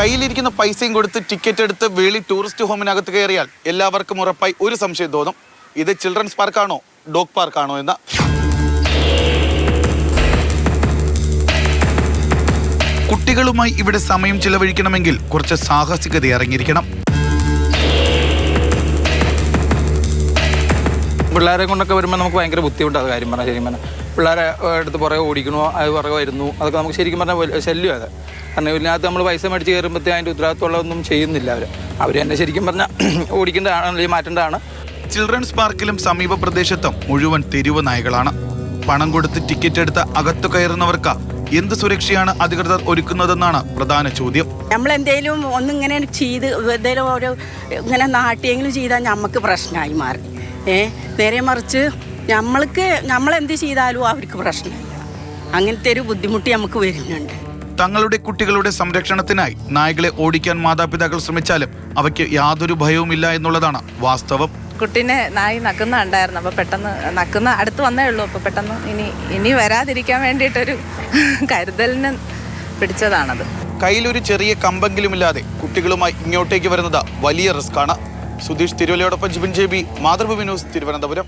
കയ്യിലിരിക്കുന്ന പൈസയും കൊടുത്ത് ടിക്കറ്റ് എടുത്ത് വേളി ടൂറിസ്റ്റ് ഹോമിനകത്ത് കയറിയാൽ എല്ലാവർക്കും ഉറപ്പായി ഒരു സംശയം തോന്നും ഇത് ചിൽഡ്രൻസ് പാർക്കാണോ ഡോഗ് പാർക്കാണോ എന്ന്. കുട്ടികളുമായി ഇവിടെ സമയം ചിലവഴിക്കണമെങ്കിൽ കുറച്ച് സാഹസികത ഇറങ്ങിയിരിക്കണം പിള്ളേരെ കൊണ്ടൊക്കെ വരുമ്പോൾ നമുക്ക് ഭയങ്കര ബുദ്ധിമുട്ടാണ് കാര്യം പറഞ്ഞാൽ ശരിക്കും പറഞ്ഞാൽ പിള്ളേരെ എടുത്ത് പുറകെ ഓടിക്കണോ അത് പുറകെ വരുന്നു അതൊക്കെ നമുക്ക് ശരിക്കും പറഞ്ഞാൽ ശല്യം അത്. കാരണം ഇതിനകത്ത് നമ്മൾ പൈസ മേടിച്ച് കയറുമ്പോഴത്തേ അതിന്റെ ഉത്തരവാദിത്തമുള്ളതൊന്നും ചെയ്യുന്നില്ല അവർ അവർ തന്നെ ശരിക്കും പറഞ്ഞാൽ ഓടിക്കേണ്ടതാണ് അല്ലെങ്കിൽ മാറ്റേണ്ടതാണ്. ചിൽഡ്രൻസ് പാർക്കിലും സമീപ പ്രദേശത്തും മുഴുവൻ തെരുവ് നായകളാണ്. പണം കൊടുത്ത് ടിക്കറ്റ് എടുത്ത് അകത്തു കയറുന്നവർക്ക് എന്ത് സുരക്ഷയാണ് അധികൃതർ ഒരുക്കുന്നതെന്നാണ് പ്രധാന ചോദ്യം. നമ്മൾ എന്തെങ്കിലും ഒന്നിങ്ങനെ ചെയ്ത് എന്തെങ്കിലും ഓരോ ഇങ്ങനെ നാട്ടിയെങ്കിലും ചെയ്താൽ നമുക്ക് പ്രശ്നമായി മാറി. ഏ? നേരെ മറിച്ച് നമ്മൾക്ക് നമ്മളെന്ത് ചെയ്താലും അവർക്ക് പ്രശ്നമില്ല. അങ്ങനത്തെ ഒരു ബുദ്ധിമുട്ട് നമുക്ക് വരുന്നുണ്ട്. തങ്ങളുടെ കുട്ടികളുടെ സംരക്ഷണത്തിനായി നായകളെ ഓടിക്കാൻ മാതാപിതാക്കൾ ശ്രമിച്ചാലും അവയ്ക്ക് യാതൊരു ഭയവുമില്ല എന്നുള്ളതാണ് വാസ്തവം. കുട്ടീനെ നായി നക്കുന്ന ഉണ്ടായിരുന്നു അപ്പോൾ പെട്ടെന്ന് നക്കുന്ന അടുത്ത് വന്നേ ഉള്ളൂ. അപ്പോൾ പെട്ടെന്ന് ഇനി ഇനി വരാതിരിക്കാൻ വേണ്ടിയിട്ടൊരു കരുതലിന് പിടിച്ചതാണത്. കയ്യിലൊരു ചെറിയ കമ്പെങ്കിലുമില്ലാതെ കുട്ടികളുമായി ഇങ്ങോട്ടേക്ക് വരുന്നത് വലിയ റിസ്ക്കാണ്. Sudheesh തിരുവല്ലയോടൊപ്പം Jibin J B Mathrubhumi news Thiruvananthapuram.